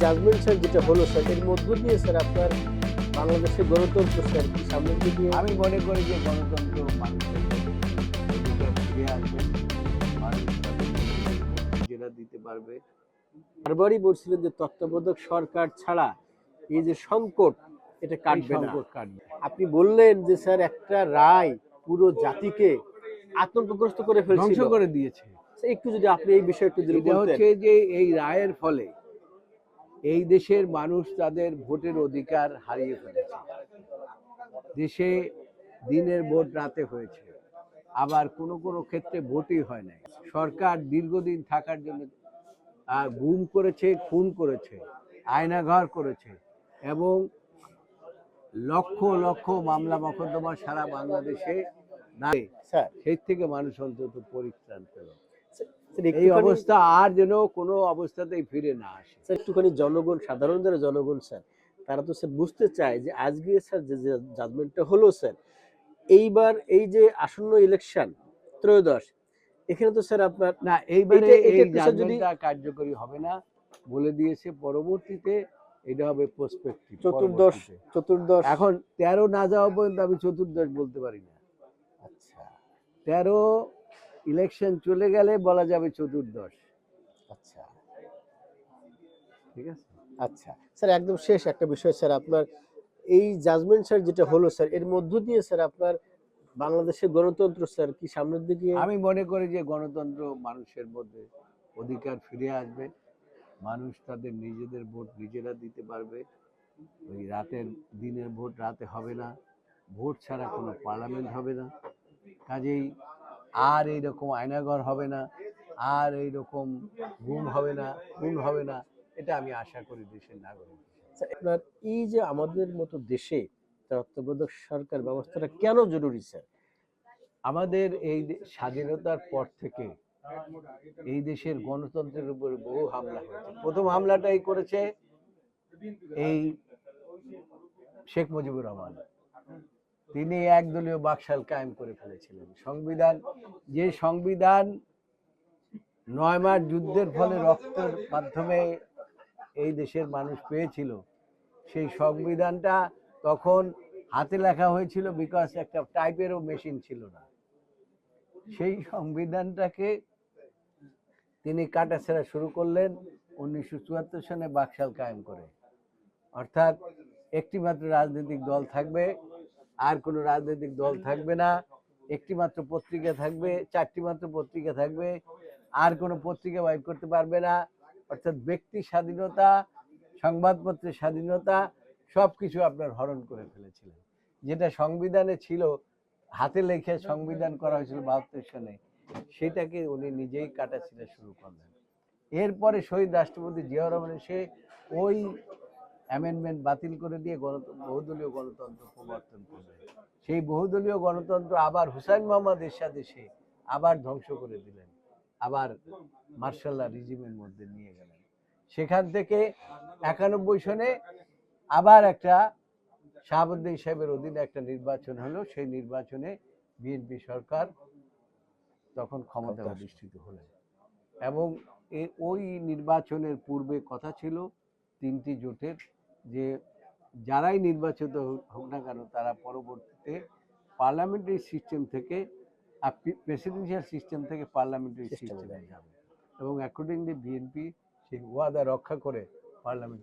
Judgement sir যেটা হলো sir এর মধ্য দিয়ে স্যার আপনার বাংলাদেশের গণতন্ত্র স্যার কি সামনের দিকে আমি মনে করি যে গণতন্ত্র মানুষের ফিরে আসবে। মানুষ দিতে পারবে। বারবারই বলছিলেন যে তত্ত্বাবধায়ক সরকার ছাড়া এই যে সংকট এটা কাটবে না। আপনি বললেন যে স্যার একটা রায় পুরো জাতিকে আতঙ্কগ্রস্ত করে ধ্বংস করে দিয়েছে। একটু যদি আপনি এই বিষয়ে একটু যদি হচ্ছে যে এই রায়ের ফলে এই দেশের মানুষ তাদের ভোটের অধিকার হারিয়ে ফেলেছে। দেশে দিনের ভোট রাতে হয়েছে। আবার কোনো কোনো ক্ষেত্রে ভোটই হয় নাই। সরকার দীর্ঘদিন থাকার জন্য গুম করেছে খুন করেছে আয়নাঘর করেছে এবং লক্ষ লক্ষ মামলা মকদ্দমা সারা বাংলাদেশে নাই। সেই থেকে মানুষ অন্তত পরিত্রাণ পেল। এই অবস্থা আর যেন কোনো অবস্থাতেই ফিরে না আসে। স্যার একটুখানি জনগণ সাধারণ যারা জনগণ স্যার তারা তো স্যার বুঝতে চায় যে আজকে স্যার যে জাজমেন্টটা হলো স্যার এইবার এই যে আসন্ন ইলেকশন ত্রয়োদশ এখানে তো স্যার আপনার না এইবারে এই জাজমেন্টটা কার্যকরী হবে না বলে দিয়েছে পরবর্তীতে এটা হবে প্রসপেক্টিভ চতুর্দশ চতুর্দশ। এখন তেরো না যাওয়া পর্যন্ত আমি চতুর্দশ বলতে পারি না। আচ্ছা। তেরো ইলেকশন চলে গেলে বলা যাবে চতুর্দশ। আচ্ছা। ঠিক আছে? আচ্ছা। স্যার একদম শেষ একটা বিষয় স্যার আপনার এই জাজমেন্ট স্যার যেটা হলো স্যার এর মধ্য দিয়ে স্যার আপনার বাংলাদেশের গণতন্ত্র স্যার কি সামনের দিকে? আমি মনে করি যে গণতন্ত্র মানুষের মধ্যে অধিকার ফিরে আসবে। মানুষ তাদের নিজেদের ভোট নিজেরা দিতে পারবে। ওই রাতের দিনের ভোট রাতে হবে না। ভোট ছাড়া কোনো পার্লামেন্ট হবে না। কাজেই আর এইরকম আয়নাঘর হবে না আর এইরকম গুম হবে না খুন হবে না। এটা আমি আশা করি দেশের নাগরিক আপনার এই যে আমাদের মতো দেশে তত্ত্বাবধায়ক সরকার ব্যবস্থাটা কেন জরুরি স্যার? আমাদের এই স্বাধীনতার পর থেকে এই দেশের গণতন্ত্রের উপর বহু হামলা হয়েছে। প্রথম হামলাটাই করেছে এই শেখ মুজিবুর রহমান। তিনি একদলীয় বাকশাল কায়েম করে ফেলেছিলেন। সংবিধান, যে সংবিধান নয় মাস যুদ্ধের ফলে রক্তের মাধ্যমে এই দেশের মানুষ পেয়েছিল, সেই সংবিধানটা তখন হাতে লেখা হয়েছিল বিকজ একটা টাইপেরও মেশিন ছিল না। সেই সংবিধানটাকে তিনি কাটাছেড়া শুরু করলেন উনিশশো চুয়াত্তর সনে বাকশাল কায়েম করে। অর্থাৎ একটি মাত্র রাজনৈতিক দল থাকবে আর কোনো রাজনৈতিক দল থাকবে না। একটি মাত্র পত্রিকা থাকবে চারটি মাত্র পত্রিকা থাকবে, আর কোনো পত্রিকা বাইর করতে পারবে না। অর্থাৎ ব্যক্তি স্বাধীনতা, সংবাদপত্রের স্বাধীনতা সব কিছু আপনার হরণ করে ফেলেছিলেন। যেটা সংবিধানে ছিল, হাতে লেখে সংবিধান করা হয়েছিল বাহাত্তর সনে, সেটাকে উনি নিজেই কাটাছিড়া শুরু করলেন। এরপরে শহীদ রাষ্ট্রপতি জিয়াউর রহমান এসে ওই অ্যামেন্ডমেন্ট বাতিল করে দিয়ে গণতন্ত্র বহুদলীয় গণতন্ত্র প্রবর্তন করলেন সেই বহুদলীয় গণতন্ত্র আবার হুসাইন মোহাম্মদ এরশাদ এসে আবার ধ্বংস করে দিলেন। আবার মার্শাল্লাহ রিজিমের মধ্যে নিয়ে গেলেন। সেখান থেকে একানব্বই সনে আবার একটা শাহাবুদ্দিন সাহেবের অধীনে একটা নির্বাচন হলো। সেই নির্বাচনে বিএনপি সরকার তখন ক্ষমতা অধিষ্ঠিত হলেন। এবং ওই নির্বাচনের পূর্বে কথা ছিল তিনটি জোটের যে যারাই নির্বাচিত হোক- না কেন তারা পরবর্তীতে পার্লামেন্টারি সিস্টেম থেকে প্রেসিডেন্সিয়াল সিস্টেম থেকে পার্লামেন্টারি সিস্টেমে যাবে। এবং অ্যাকর্ডিংলি বিএনপি সেই ওয়াদা রক্ষা করে পার্লামেন্ট